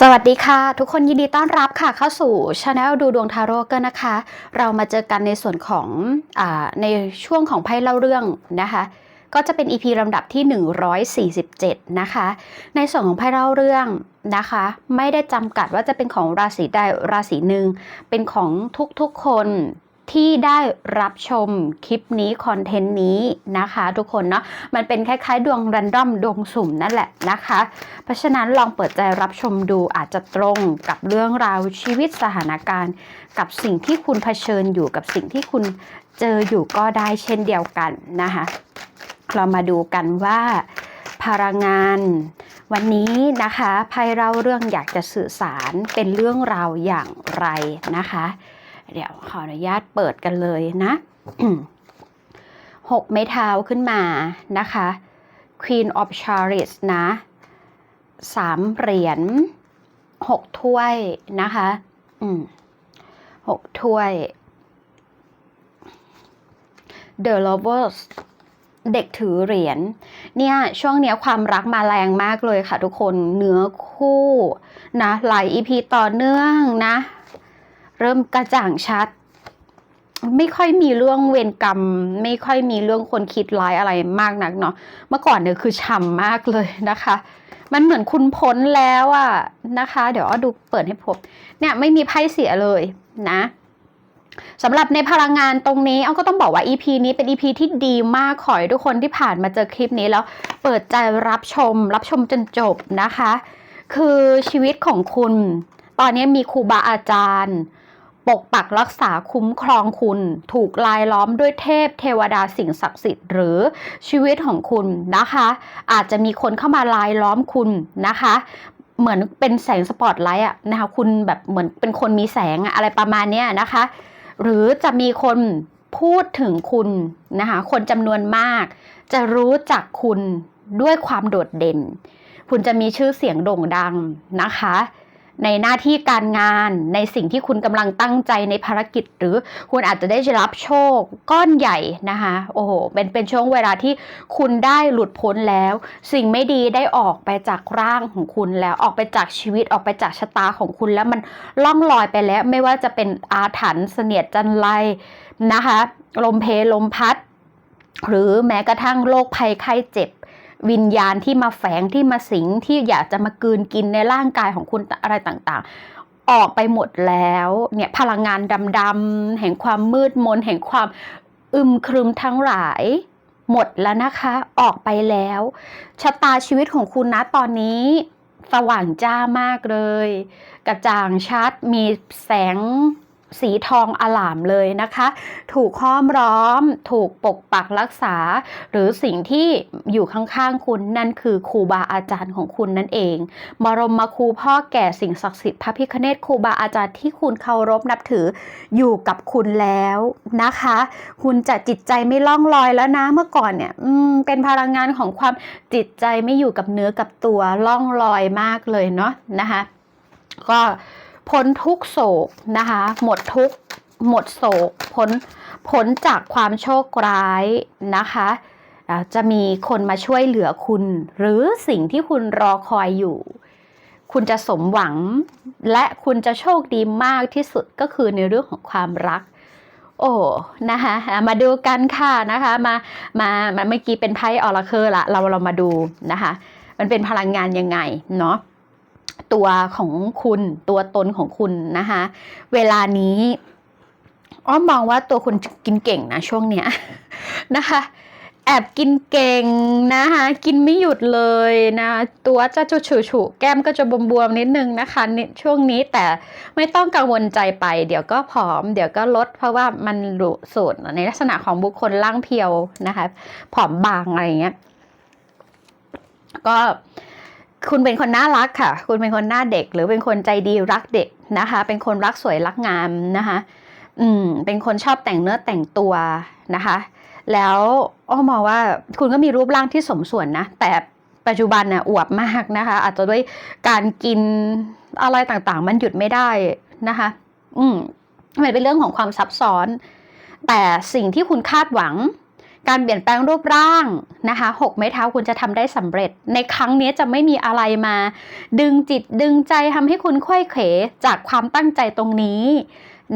สวัสดีค่ะ ทุกคนยินดีต้อนรับค่ะเข้าสู่ช anel ดูดวงทาโร่กันนะคะ เรามาเจอกันในส่วนของอในช่วงของไพ่เล่าเรื่องนะคะ ก็จะเป็น EP ลำดับที่ 147 นะคะ ในส่วนของไพ่เล่าเรื่องนะคะ ไม่ได้จำกัดว่าจะเป็นของราศีใดราศีหนึ่งเป็นของทุกๆคน ที่ได้รับชมคลิปนี้คอนเทนต์นี้นะคะทุกคนเนาะมันเป็นคล้ายๆ ดวงรันดอมดวงสุ่มนั่นแหละนะคะ เพราะฉะนั้นลองเปิดใจรับชมดูอาจจะตรงกับเรื่องราวชีวิตสถานการณ์ กับสิ่งที่คุณเผชิญอยู่กับสิ่งที่คุณเจออยู่ก็ได้เช่นเดียวกันนะคะ เรามาดูกันว่าพลังงานวันนี้นะคะไพ่เล่าเรื่องอยากจะสื่อสารเป็นเรื่องราวอย่างไรนะคะ เดี๋ยวขออนุญาตเปิดกันเลยนะหกไม้เท้าขึ้นมานะคะ Queen of Chariots นะสามเหรียญหกถ้วยนะคะอืมหกถ้วย The Lovers เด็กถือเหรียญเนี่ย ช่วงเนี้ยความรักมาแรงมากเลยค่ะทุกคนเนื้อคู่นะหลาย EP ต่อเนื่องนะ เริ่มกระจ่างชัด ไม่ค่อยมีเรื่องเวรกรรม ไม่ค่อยมีเรื่องคนคิดร้ายอะไรมากนักเนาะเมื่อก่อนเนี่ยคือฉ่ำมากเลยนะคะ มันเหมือนคุณพ้นแล้วอะนะคะ เดี๋ยวเอดูเปิดให้พบเนี่ยไม่มีไพ่เสียเลยนะสำหรับในพลังงานตรงนี้เอาก็ต้องบอกว่า EP นี้เป็น EP ที่ดีมากขอให้ทุกคนที่ผ่านมาเจอคลิปนี้แล้ว เปิดใจรับชม รับชมจนจบนะคะ คือชีวิตของคุณ ตอนนี้มีครูบาอาจารย์ ปกปักรักษาคุ้มครองคุณ ถูกลายล้อมด้วยเทพเทวดาสิ่งศักดิ์สิทธิ์หรือชีวิตของคุณนะคะ อาจจะมีคนเข้ามาลายล้อมคุณนะคะเหมือนเป็นแสงสปอตไลท์อะนะคะคุณแบบเหมือนเป็นคนมีแสงอะอะไรประมาณเนี้ยนะคะ หรือจะมีคนพูดถึงคุณนะคะคนจำนวนมาก จะรู้จักคุณด้วยความโดดเด่น คุณจะมีชื่อเสียงโด่งดังนะคะ ในหน้าที่การงานในสิ่งที่คุณกำลังตั้งใจในภารกิจ หรือคุณอาจจะได้รับโชคก้อนใหญ่นะคะโอ้โหเป็นเป็นช่วงเวลาที่คุณได้หลุดพ้นแล้ว สิ่งไม่ดีได้ออกไปจากร่างของคุณแล้วออกไปจากชีวิตออกไปจากชะตาของคุณแล้วมันล่องลอยไปแล้ว ไม่ว่าจะเป็นอาถรรพ์เสนียดจันไรนะคะลมเพลลมพัด หรือแม้กระทั่งโรคภัยไข้เจ็บ วิญญาณที่มาแฝงที่มาสิงที่อยากจะมากืนกินในร่างกายของคุณอะไรต่างๆ ออกไปหมดแล้วเนี่ยพลังงานดำๆแห่งความมืดมนแห่งความอึมครึมทั้งหลายหมดแล้วนะคะออกไปแล้วชะตาชีวิตของคุณนะตอนนี้สว่างจ้ามากเลย กระจ่างชัดมีแสง สีทองอลามเลยนะคะ ถูกห้อมล้อม ถูกปกปักรักษา หรือสิ่งที่อยู่ข้างๆคุณนั่นคือครูบาอาจารย์ของคุณนั่นเองบรมาครูพ่อแก่สิ่งศักดิ์สิทธิ์พระพิฆเนศครูบาอาจารย์ที่คุณเคารพนับถืออยู่กับคุณแล้วนะคะ คุณจะจิตใจไม่ล่องลอยแล้วนะเมื่อก่อนเนี่ยเป็นพลังงานของความจิตใจไม่อยู่กับเนื้อกับตัวล่องลอยมากเลยเนาะนะคะ ก็ พ้นทุกโศกนะคะ หมดทุกหมดโศกพ้นพ้นจากความโชคร้ายนะคะจะมีคนมาช่วยเหลือคุณ หรือสิ่งที่คุณรอคอยอยู่ คุณจะสมหวัง และคุณจะโชคดีมากที่สุดก็คือในเรื่องของความรัก โอ้นะคะมาดูกันค่ะนะคะมามามาเมื่อกี้เป็นไพ่ออราเคิลละเราเรามาดูนะคะ มันเป็นพลังงานยังไงเนาะ ตัวของคุณตัวตนของคุณนะคะ เวลานี้อ้อมมองว่าตัวคุณกินเก่งนะช่วงเนี้ยนะคะแอบกินเก่งนะคะกินไม่หยุดเลยนะตัวจะจุฉูฉูแก้มก็จะบวมๆนิดนึงนะคะช่วงนี้แต่ไม่ต้องกังวลใจไป เดี๋ยวก็ผอม เดี๋ยวก็ลดเพราะว่ามันรู้สูตรในลักษณะของบุคคลร่างเพียวนะคะผอมบางอะไรเงี้ยก็ คุณเป็นคนน่ารักค่ะ คุณเป็นคนหน้าเด็ก หรือเป็นคนใจดีรักเด็กนะคะ เป็นคนรักสวยรักงามนะคะ อืม เป็นคนชอบแต่งเนื้อแต่งตัวนะคะ แล้วอ้อมองว่าคุณก็มีรูปร่างที่สมส่วนนะ แต่ปัจจุบันน่ะอวบมากนะคะ อาจจะด้วยการกินอะไรต่างๆ มันหยุดไม่ได้นะคะ อืมมันเป็นเรื่องของความซับซ้อน แต่สิ่งที่คุณคาดหวัง การเปลี่ยนแปลงรูปร่างนะคะหกไม้เท้าคุณจะทำได้สำเร็จ ในครั้งนี้จะไม่มีอะไรมา ดึงจิตดึงใจทำให้คุณค่อยเขวจากความตั้งใจตรงนี้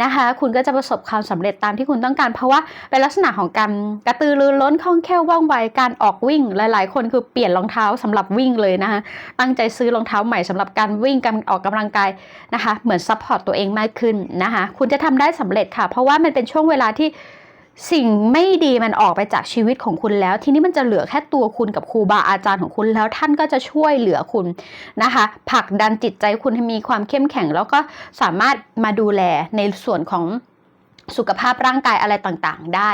นะคะ คุณก็จะประสบความสำเร็จตามที่คุณต้องการ เพราะว่าเป็นลักษณะของการกระตือรือร้นคล่องแคล่วว่องไวการออกวิ่ง หลาย ๆ คนคือเปลี่ยนรองเท้าสำหรับวิ่งเลยนะคะตั้งใจซื้อรองเท้าใหม่สำหรับการวิ่งการออกกำลังกายนะคะ เหมือนซัพพอร์ตตัวเองมากขึ้นนะคะ คุณจะทำได้สำเร็จค่ะ เพราะว่ามันเป็นช่วงเวลาที่ สิ่งไม่ดีมันออกไปจากชีวิตของคุณแล้ว ทีนี้มันจะเหลือแค่ตัวคุณกับครูบาอาจารย์ของคุณแล้วท่านก็จะช่วยเหลือคุณนะคะผลักดันจิตใจคุณให้มีความเข้มแข็ง แล้วก็สามารถมาดูแลในส่วนของสุขภาพร่างกายอะไรต่างๆ ได้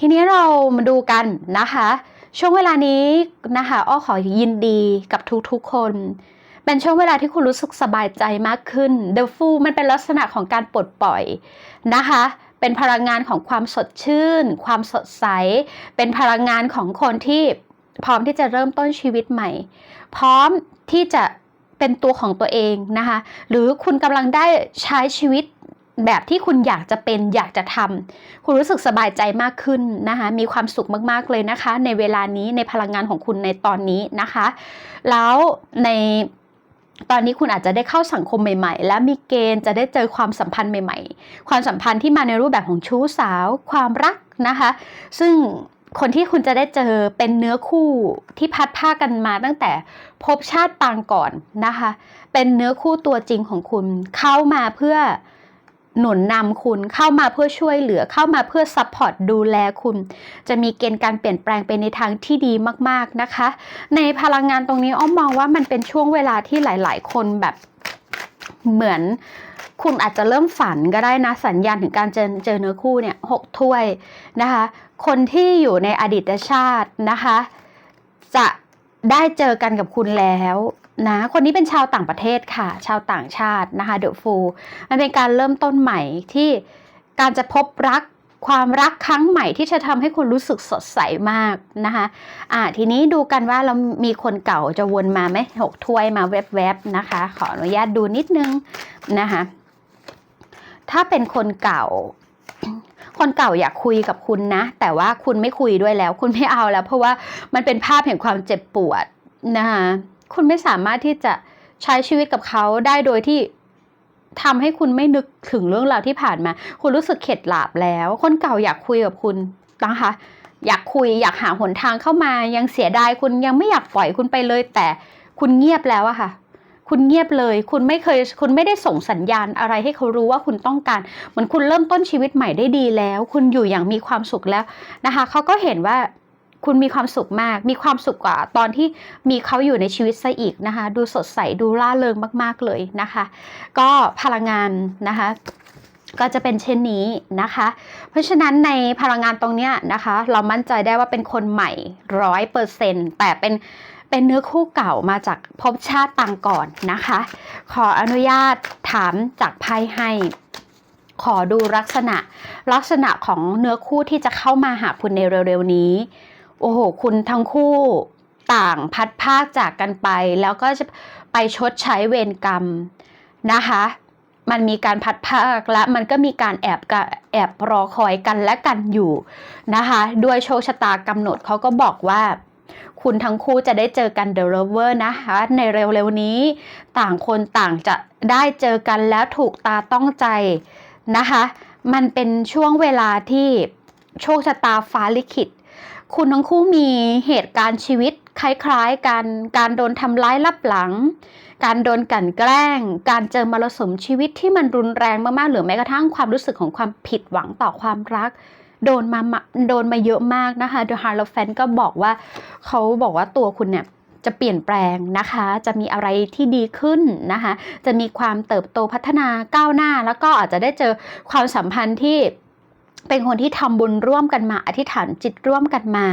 ทีนี้เรามาดูกันนะคะ ช่วงเวลานี้นะคะอ้อขอยินดีกับทุกๆคนเป็นช่วงเวลาที่คุณรู้สึกสบายใจมากขึ้น The Fool มันเป็นลักษณะของการปลดปล่อยนะคะ เป็นพลังงานของความสดชื่น ความสดใส เป็นพลังงานของคนที่พร้อมที่จะเริ่มต้นชีวิตใหม่ พร้อมที่จะเป็นตัวของตัวเองนะคะ หรือคุณกำลังได้ใช้ชีวิตแบบที่คุณอยากจะเป็นอยากจะทำคุณรู้สึกสบายใจมากขึ้นนะคะ มีความสุขมากๆเลยนะคะ ในเวลานี้ในพลังงานของคุณในตอนนี้นะคะ แล้วใน ตอนนี้คุณอาจจะได้เข้าสังคมใหม่ ๆ และมีเกณฑ์จะได้เจอความสัมพันธ์ใหม่ ๆ ความสัมพันธ์ที่มาในรูปแบบของชู้สาว ความรักนะคะ ซึ่งคนที่คุณจะได้เจอเป็นเนื้อคู่ที่พัดผ้ากันมาตั้งแต่พบชาติปางก่อนนะคะ เป็นเนื้อคู่ตัวจริงของคุณเข้ามาเพื่อ หนุนนำคุณเข้ามาเพื่อช่วยเหลือเข้ามาเพื่อซัพพอร์ตดูแลคุณ จะมีเกณฑ์การเปลี่ยนแปลงไปในทางที่ดีมากๆนะคะ ในพลังงานตรงนี้อ้อมมองว่ามันเป็นช่วงเวลาที่หลาย ๆ คนแบบเหมือนคุณอาจจะเริ่มฝันก็ได้นะ สัญญาณถึงการเจอเจอเนื้อคู่เนี่ยหกถ้วยนะคะ คนที่อยู่ในอดีตชาตินะคะ จะได้เจอกันกับคุณแล้ว นะคนนี้เป็นชาวต่างประเทศค่ะ ชาวต่างชาตินะคะเดอะฟูมันเป็นการเริ่มต้นใหม่ที่การจะพบรักความรักครั้งใหม่ที่จะทำให้คุณรู้สึกสดใสมากนะคะอ่าทีนี้ดูกันว่าเรามีคนเก่าจะวนมาไหมหกถ้วยมาแวบๆนะคะ ขออนุญาตดูนิดนึงนะคะถ้าเป็นคนเก่า คนเก่าอยากคุยกับคุณนะ แต่ว่าคุณไม่คุยด้วยแล้ว คุณไม่เอาแล้ว เพราะว่ามันเป็นภาพแห่งความเจ็บปวดนะคะ คุณไม่สามารถที่จะใช้ชีวิตกับเขาได้โดยที่ทำให้คุณไม่นึกถึงเรื่องราวที่ผ่านมา คุณรู้สึกเข็ดหลาบแล้ว คนเก่าอยากคุยกับคุณนะคะ อยากคุยอยากหาหนทางเข้ามา ยังเสียดายคุณยังไม่อยากปล่อยคุณไปเลย แต่คุณเงียบแล้วอะค่ะ คุณเงียบเลย คุณไม่เคย คุณไม่ได้ส่งสัญญาณอะไรให้เขารู้ว่าคุณต้องการ เหมือนคุณเริ่มต้นชีวิตใหม่ได้ดีแล้ว คุณอยู่อย่างมีความสุขแล้วนะคะ เขาก็เห็นว่า คุณมีความสุขมาก มีความสุขกว่าตอนที่มีเขาอยู่ในชีวิตซะอีกนะคะ ดูสดใส ดูร่าเริงมาก ๆ เลยนะคะ ก็พลังงานนะคะก็จะเป็นเช่นนี้นะคะ เพราะฉะนั้นในพลังงานตรงเนี้ยนะคะ เรามั่นใจได้ว่าเป็นคนใหม่ร้อยเปอร์เซ็นต์แต่เป็นเป็นเนื้อคู่เก่ามาจากภพชาติต่างก่อนนะคะ ขออนุญาตถามจากไพ่ให้ ขอดูลักษณะลักษณะของเนื้อคู่ที่จะเข้ามาหาคุณในเร็วๆนี้ โอ้โห คุณทั้งคู่ต่างพัดภาคจากกันไป แล้วก็จะไปชดใช้เวรกรรมนะคะ มันมีการพัดภาคและมันก็มีการแอบกะแอบรอคอยกันและกันอยู่นะคะ ด้วยโชคชะตากำหนดเขาก็บอกว่าคุณทั้งคู่จะได้เจอกัน The Lover นะคะ ในเร็วๆนี้ต่างคนต่างจะได้เจอกันแล้วถูกตาต้องใจนะคะ มันเป็นช่วงเวลาที่โชคชะตาฟ้าลิขิต คุณทั้งคู่มีเหตุการณ์ชีวิตคล้ายๆกัน การโดนทำร้ายลับหลัง การโดนกลั่นแกล้ง การเจอมรสุมชีวิตที่มันรุนแรงมากๆหรือแม้กระทั่งความรู้สึกของความผิดหวังต่อความรัก โดนมามาโดนมาเยอะมากนะคะ The h a r l o f a n ก็บอกว่าเขาบอกว่าตัวคุณเนี่ยจะเปลี่ยนแปลงนะคะ จะมีอะไรที่ดีขึ้นนะคะ จะมีความเติบโตพัฒนาก้าวหน้า แล้วก็อาจจะได้เจอความสัมพันธ์ที่ เป็นคนที่ทำบุญร่วมกันมา อธิษฐานจิตร่วมกันมา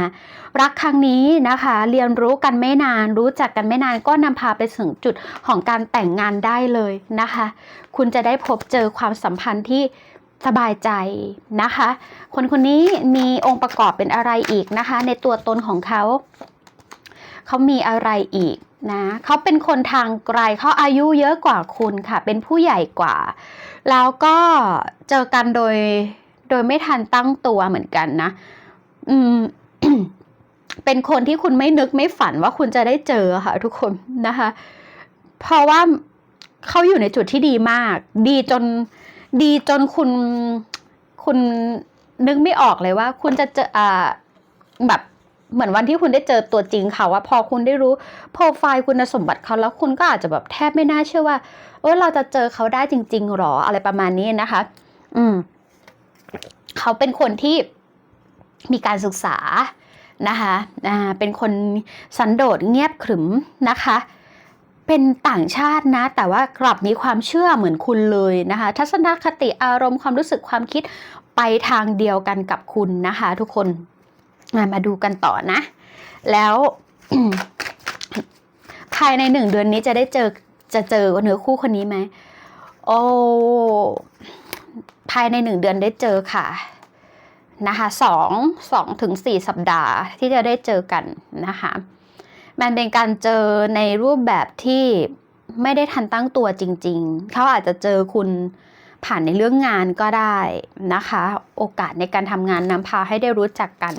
รักครั้งนี้นะคะ เรียนรู้กันไม่นาน รู้จักกันไม่นานก็นำพาไปถึงจุดของการแต่งงานได้เลยนะคะ คุณจะได้พบเจอความสัมพันธ์ที่สบายใจนะคะ คนคนนี้มีองค์ประกอบเป็นอะไรอีกนะคะ ในตัวตนของเขา เขามีอะไรอีกนะเขาเป็นคนทางไกลเขาอายุเยอะกว่าคุณค่ะ เป็นผู้ใหญ่กว่า แล้วก็เจอกันโดย โดยไม่ทันตั้งตัวเหมือนกันนะ อืม เป็นคนที่คุณไม่นึกไม่ฝันว่าคุณจะได้เจอค่ะ ทุกคนนะคะ เพราะว่าเขาอยู่ในจุดที่ดีมาก ดีจน ดีจนคุณ คุณนึกไม่ออกเลยว่า คุณจะเจออ่าแบบเหมือนวันที่คุณได้เจอตัวจริงเขาว่าพอคุณได้รู้โปรไฟล์คุณสมบัติเขาแล้วคุณก็อาจจะแบบแทบไม่น่าเชื่อว่าเออเราจะเจอเขาได้จริงๆหรออะไรประมาณนี้นะคะ อืม เขาเป็นคนที่มีการศึกษานะคะเป็นคนสันโดษเงียบขรึมนะคะ เป็นต่างชาตินะ แต่ว่ากลับมีความเชื่อเหมือนคุณเลยนะคะ ทัศนคติอารมณ์ความรู้สึกความคิดไปทางเดียวกันกับคุณนะคะ ทุกคนมามาดูกันต่อนะ แล้วภายในหนึ่งเดือนนี้จะได้เจอจะเจอเนื้อคู่คนนี้ไหมโอ้ ภายในหนึ่งเดือนได้เจอค่ะนะคะสองสองถึงสี่สัปดาห์ที่จะได้เจอกันนะคะมันเป็นการเจอในรูปแบบที่ไม่ได้ทันตั้งตัวจริง ๆ เขาอาจจะเจอคุณผ่านในเรื่องงานก็ได้นะคะ โอกาสในการทำงานนำพาให้ได้รู้จักกัน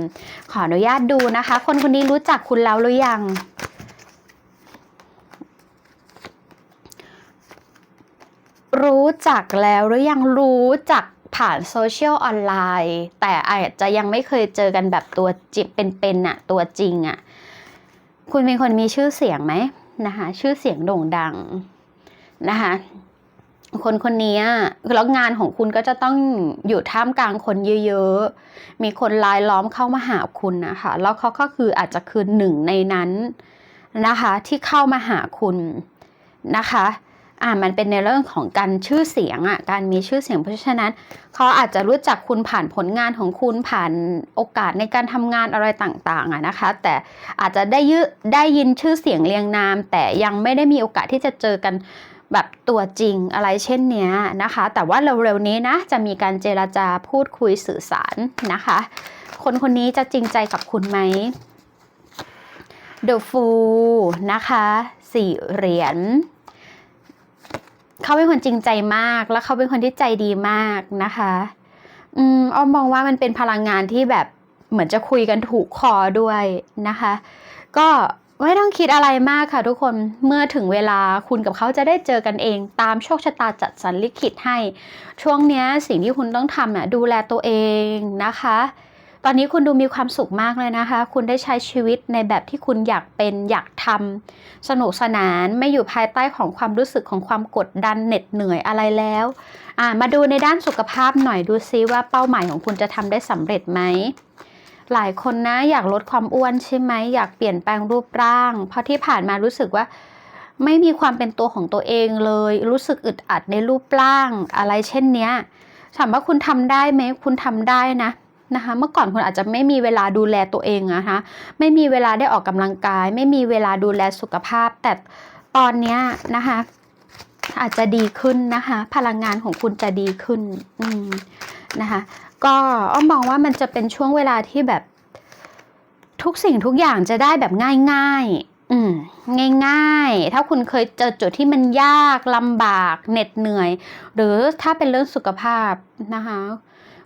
ขออนุญาตดูนะคะ คนคนนี้รู้จักคุณแล้วหรือยัง รู้จักแล้วหรือยังรู้จักผ่านโซเชียลออนไลน์ แต่อาจจะยังไม่เคยเจอกันแบบตัวจิบเป็นๆอะตัวจริงอะคุณเป็นคนมีชื่อเสียงไหมนะคะชื่อเสียงโด่งดังนะคะคนคนนี้แล้วงานของคุณก็จะต้องอยู่ท่ามกลางคนเยอะๆ มีคนลายล้อมเข้ามาหาคุณนะคะแล้วเขาก็คืออาจจะคือหนึ่งในนั้นนะคะที่เข้ามาหาคุณนะคะ อ่ามันเป็นในเรื่องของการชื่อเสียงอะการมีชื่อเสียงเพราะฉะนั้นเขาอาจจะรู้จักคุณผ่านผลงานของคุณผ่านโอกาสในการทำงานอะไรต่างๆอะนะคะ แต่อาจจะได้ยืได้ยินชื่อเสียงเรียงนาม แต่ยังไม่ได้มีโอกาสที่จะเจอกันแบบตัวจริงอะไรเช่นเนี้ยนะคะ แต่ว่าเร็วๆนี้นะจะมีการเจราจาพูดคุยสื่อสารนะคะ คนคนนี้จะจริงใจกับคุณไหม The Fool นะคะสี่เหรียญ เขาเป็นคนจริงใจมาก แล้วเขาเป็นคนที่ใจดีมากนะคะ อืมอ้อมมองว่ามันเป็นพลังงานที่แบบเหมือนจะคุยกันถูกคอด้วยนะคะ ก็ไม่ต้องคิดอะไรมากค่ะทุกคน เมื่อถึงเวลาคุณกับเขาจะได้เจอกันเอง ตามโชคชะตาจัดสรรลิขิตให้ ช่วงนี้สิ่งที่คุณต้องทำน่ะดูแลตัวเองนะคะ อนนี้คุณดูมีความสุขมากเลยนะคะ คุณได้ใช้ชีวิตในแบบที่คุณอยากเป็นอยากทำสนุกสนานไม่อยู่ภายใต้ของความรู้สึกของความกดดันเหน็ดเหนื่อยอะไรแล้วอ่ามาดูในด้านสุขภาพหน่อยดูซิว่าเป้าหมายของคุณจะทำได้สำเร็จไหมหลายคนนะอยากลดความอ้วนใช่ไหมอยากเปลี่ยนแปลงรูปร่าง เพราะที่ผ่านมารู้สึกว่าไม่มีความเป็นตัวของตัวเองเลย รู้สึกอึดอัดในรูปร่างอะไรเช่นเนี้ยถามว่าคุณทำได้ไหมคุณทำได้นะ นะคะ เมื่อก่อนคุณอาจจะไม่มีเวลาดูแลตัวเองนะคะไม่มีเวลาได้ออกกำลังกาย ไม่มีเวลาดูแลสุขภาพ แต่ตอนนี้นะคะอาจจะดีขึ้นนะคะ พลังงานของคุณจะดีขึ้นอืมนะคะก็อ้อมมองว่ามันจะเป็นช่วงเวลาที่แบบทุกสิ่งทุกอย่างจะได้แบบง่ายๆ อืมง่ายๆ ถ้าคุณเคยเจอจุดที่มันยากลำบากเหน็ดเหนื่อย หรือถ้าเป็นเรื่องสุขภาพนะคะ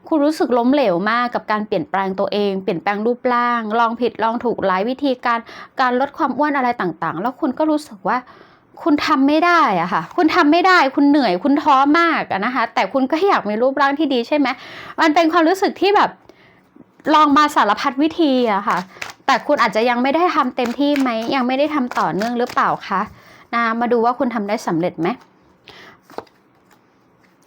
คุณรู้สึกล้มเหลวมากกับการเปลี่ยนแปลงตัวเอง เปลี่ยนแปลงรูปร่าง ลองผิดลองถูกหลายวิธีการการลดความอ้วนอะไรต่างๆ แล้วคุณก็รู้สึกว่าคุณทำไม่ได้อะค่ะ คุณทำไม่ได้ คุณเหนื่อย คุณท้อมากนะคะ แต่คุณก็อยากมีรูปร่างที่ดีใช่ไหม มันเป็นความรู้สึกที่แบบลองมาสารพัดวิธีอะค่ะ แต่คุณอาจจะยังไม่ได้ทำเต็มที่ไหม ยังไม่ได้ทำต่อเนื่องหรือเปล่าคะนะมาดูว่าคุณทำได้สำเร็จไหม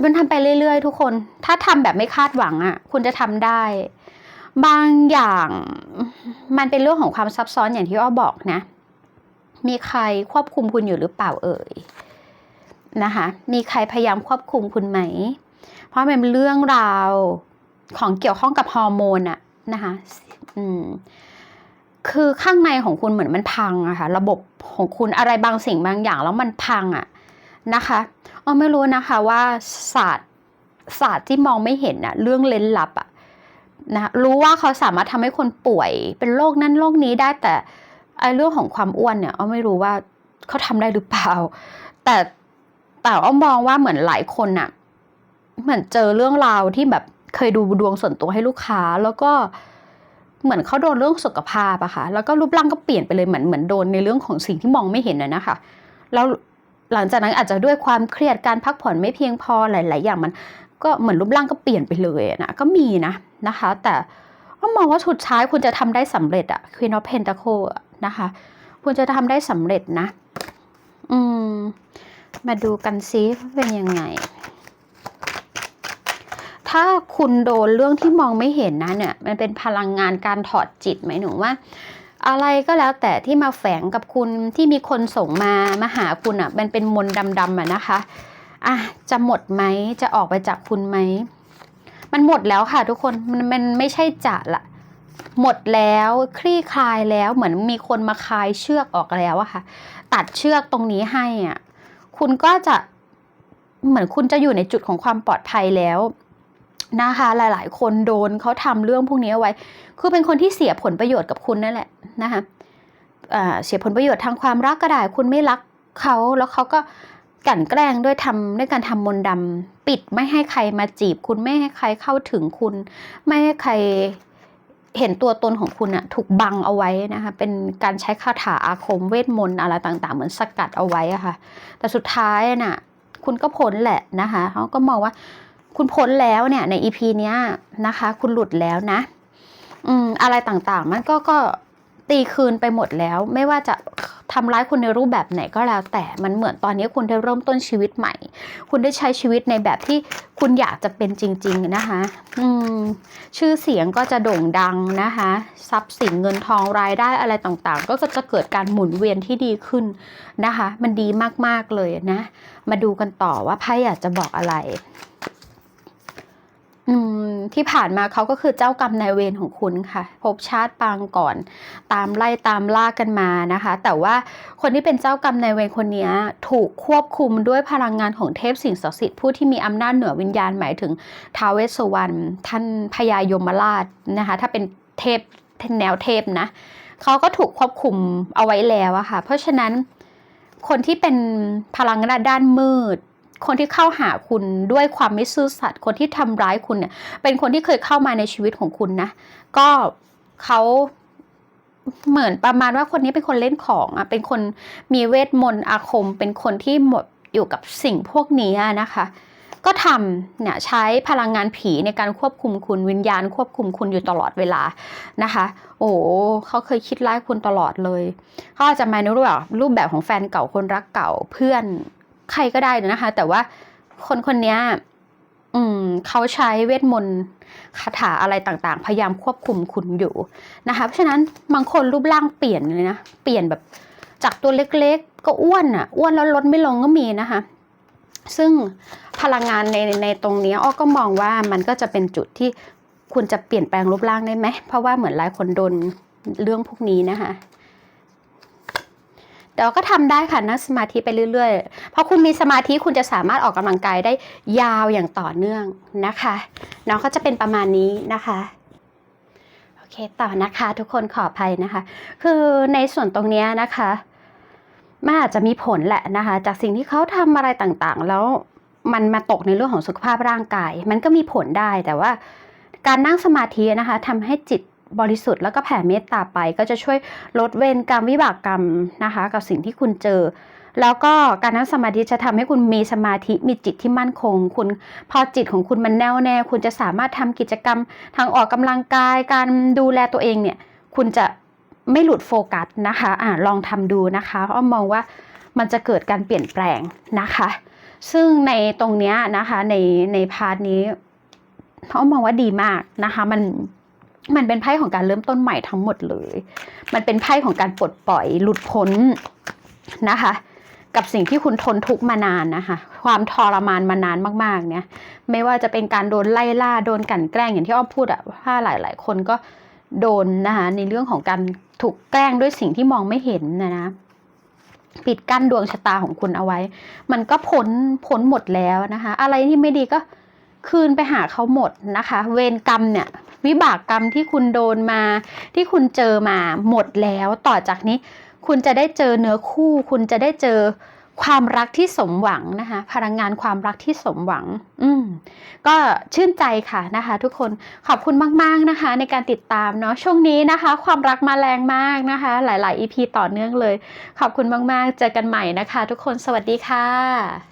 คุณทำไปเรื่อยๆ ทุกคน ถ้าทำแบบไม่คาดหวังอะ่ะ คุณจะทำได้ บางอย่างมันเป็นเรื่องของความซับซ้อนอย่างที่อ้อบอกนะ มีใครควบคุมคุณอยู่หรือเปล่าเอ่ยนะคะ มีใครพยายามควบคุมคุณไหม เพราะมันเป็นเรื่องราวของเกี่ยวข้องกับฮอร์โมนอะนะคะ อืม คือข้างในของคุณเหมือนมันพังอะค่ะ ระบบของคุณอะไรบางสิ่งบางอย่างแล้วมันพังอะนะคะ อ้อไม่รู้นะคะว่าศาสตร์ศาสตร์ที่มองไม่เห็นอะเรื่องเล้นลับอะนะรู้ว่าเขาสามารถทำให้คนป่วย เป็นโรคนั้นโรคนี้ได้แต่ไอ้เรื่องของความอ้วนเนี่ยอ้อไม่รู้ว่าเขาทำได้หรือเปล่า แต่แต่อ้อมองว่าเหมือนหลายคนอะเหมือนเจอเรื่องราวที่แบบเคยดูดวงส่วนตัวให้ลูกค้า แล้วก็เหมือนเขาโดนเรื่องสุขภาพอะค่ะแล้วก็รูปร่างก็เปลี่ยนไปเลยเหมือนเหมือนโดนในเรื่องของสิ่งที่มองไม่เห็นนะนะคะ แล้ว หลังจากนั้นอาจจะด้วยความเครียดการพักผ่อนไม่เพียงพอหลาย ๆ อย่างมัน ก็เหมือนรูปร่างก็เปลี่ยนไปเลยนะก็มีนะนะคะ แต่ก็มองว่าสุดท้ายคุณจะทำได้สำเร็จอะ Queen of p e n t a c l นะคะ คุณจะทำได้สำเร็จนะ อืม มาดูกันซิเป็นยังไง ถ้าคุณโดนเรื่องที่มองไม่เห็นนะเนี่ย มันเป็นพลังงานการถอดจิตไหมหนูว่า อะไรก็แล้วแต่ที่มาแฝงกับคุณที่มีคนส่งมามาหาคุณอะ มันเป็นมนต์ดำๆอะนะคะอะจะหมดไหมจะออกไปจากคุณไหมมันหมดแล้วค่ะทุกคนมันมันไม่ใช่จะละหมดแล้วคลี่คลายแล้วเหมือนมีคนมาคลายเชือกออกแล้วอะค่ะ ตัดเชือกตรงนี้ให้อะคุณก็จะเหมือนคุณจะอยู่ในจุดของความปลอดภัยแล้ว นะคะหลาย ๆ คนโดนเขาทำเรื่องพวกนี้เอาไว้ คือเป็นคนที่เสียผลประโยชน์กับคุณนั่นแหละนะคะเสียผลประโยชน์ทางความรักก็ได้คุณไม่รักเขาแล้วเขาก็กลั่นแกล้งด้วยทำด้วยการทำมนต์ดำปิดไม่ให้ใครมาจีบ คุณไม่ให้ใครเข้าถึงคุณ ไม่ให้ใครเห็นตัวตนของคุณอะถูกบังเอาไว้นะคะเป็นการใช้คาถาอาคมเวทมนต์อะไรต่างๆ เหมือนสกัดเอาไว้อะค่ะ แต่สุดท้ายน่ะคุณก็พ้นแหละนะคะเขาก็มองว่า คุณพ้นแล้วเนี่ยในอีพีเนี้ยนะคะ คุณหลุดแล้วนะ อืมอะไรต่างๆ มันก็ก็ตีคืนไปหมดแล้ว ไม่ว่าจะทำร้ายคุณในรูปแบบไหนก็แล้ว แต่มันเหมือนตอนนี้คุณได้เริ่มต้นชีวิตใหม่ คุณได้ใช้ชีวิตในแบบที่คุณอยากจะเป็นจริง ๆ นะคะอืมชื่อเสียงก็จะโด่งดังนะคะ ทรัพย์สินเงินทองรายได้อะไรต่างๆ ก็จะเกิดการหมุนเวียนที่ดีขึ้นนะคะ มันดีมากๆเลยนะ มาดูกันต่อว่าไพ่อยากจะบอกอะไร อืมที่ผ่านมาเขาก็คือเจ้ากรรมนายเวรของคุณค่ะภพชาติปางก่อน ตามไล่ตามล่ากันมานะคะ แต่ว่าคนที่เป็นเจ้ากรรมนายเวรคนนี้ถูกควบคุมด้วยพลังงานของเทพสิ่งศักดิ์สิทธิ์ผู้ที่มีอำนาจเหนือวิญญาณหมายถึงท้าวเวสสวรรณท่านพญายมราชนะคะ ถ้าเป็นเทพแนวเทพนะเขาก็ถูกควบคุมเอาไว้แล้วอะค่ะ เพราะฉะนั้นคนที่เป็นพลังงานด้านมืด คนที่เข้าหาคุณด้วยความไม่ซื่อสัตย์คนที่ทำร้ายคุณเนี่ย เป็นคนที่เคยเข้ามาในชีวิตของคุณนะ ก็เขาเหมือนประมาณว่าคนนี้เป็นคนเล่นของอะเป็นคนมีเวทมนต์อาคม เป็นคนที่หมดอยู่กับสิ่งพวกนี้นะคะ ก็ทำเนี่ยใช้พลังงานผีในการควบคุมคุณวิญญาณควบคุมคุณอยู่ตลอดเวลานะคะ โอ้เขาเคยคิดร้ายคุณตลอดเลยเขาอาจจะมาในรูปแบบรูปแบบของแฟนเก่าคนรักเก่าเพื่อน ใครก็ได้นะคะ แต่ว่าคนคนนี้อืมเขาใช้เวทมนต์คาถาอะไรต่างๆ พยายามควบคุมคุณอยู่นะคะ เพราะฉะนั้นบางคนรูปร่างเปลี่ยนเลยนะ เปลี่ยนแบบจากตัวเล็กๆ ก็อ้วนอะ อ้วนแล้วลดไม่ลงก็มีนะคะ ซึ่งพลังงานในในตรงนี้อ้อก็มองว่ามันก็จะเป็นจุดที่คุณจะเปลี่ยนแปลงรูปร่างได้ไหม เพราะว่าเหมือนหลายคนโดนเรื่องพวกนี้นะคะ แต่ก็ทำได้ค่ะนั่งสมาธิไปเรื่อยๆเพราะคุณมีสมาธิคุณจะสามารถออกกำลังกายได้ยาวอย่างต่อเนื่องนะคะน้องก็จะเป็นประมาณนี้นะคะโอเคต่อนะคะทุกคนขออภัยนะคะ คือในส่วนตรงนี้นะคะมันอาจจะมีผลแหละนะคะ จากสิ่งที่เขาทำอะไรต่างๆ แล้วมันมาตกในเรื่องของสุขภาพร่างกาย มันก็มีผลได้แต่ว่าการนั่งสมาธินะคะทำให้จิต บริสุทธิ์แล้วก็แผ่เมตตาไป ก็จะช่วยลดเวรกรรมวิบากกรรมนะคะ กับสิ่งที่คุณเจอ แล้วก็การนั่งสมาธิจะทำให้คุณมีสมาธิมีจิตที่มั่นคง คุณพอจิตของคุณมันแน่วแน่คุณจะสามารถทำกิจกรรม ทางออกกำลังกาย การดูแลตัวเองเนี่ย คุณจะไม่หลุดโฟกัสนะคะอ่าลองทำดูนะคะอ้อมมองว่ามันจะเกิดการเปลี่ยนแปลงนะคะ ซึ่งในตรงเนี้ยนะคะในในพาร์ทนี้อ้อมมองว่าดีมากนะคะ มัน มันเป็นไพ่ของการเริ่มต้นใหม่ทั้งหมดเลย มันเป็นไพ่ของการปลดปล่อยหลุดพ้นนะคะ กับสิ่งที่คุณทนทุกข์มานานนะคะ ความทรมานมานานมากๆ เนี่ย ไม่ว่าจะเป็นการโดนไล่ล่า โดนกลั่นแกล้งอย่างที่อ้อมพูดอะว่าหลายๆ คนก็โดนนะคะในเรื่องของการถูกแกล้งด้วยสิ่งที่มองไม่เห็นนะนะปิดกั้นดวงชะตาของคุณเอาไว้ มันก็พ้นพ้นหมดแล้วนะคะ อะไรที่ไม่ดีก็ คืนไปหาเขาหมดนะคะ เวรกรรมเนี่ยวิบากกรรมที่คุณโดนมา ที่คุณเจอมาหมดแล้วต่อจากนี้ คุณจะได้เจอเนื้อคู่ คุณจะได้เจอความรักที่สมหวังนะคะ พลังงานความรักที่สมหวัง อืมก็ชื่นใจค่ะนะคะ ทุกคนขอบคุณมากๆนะคะ ในการติดตามเนาะช่วงนี้นะคะ ความรักมาแรงมากนะคะ หลาย ๆ EP ต่อเนื่องเลย ขอบคุณมากๆ เจอกันใหม่นะคะ ทุกคนสวัสดีค่ะ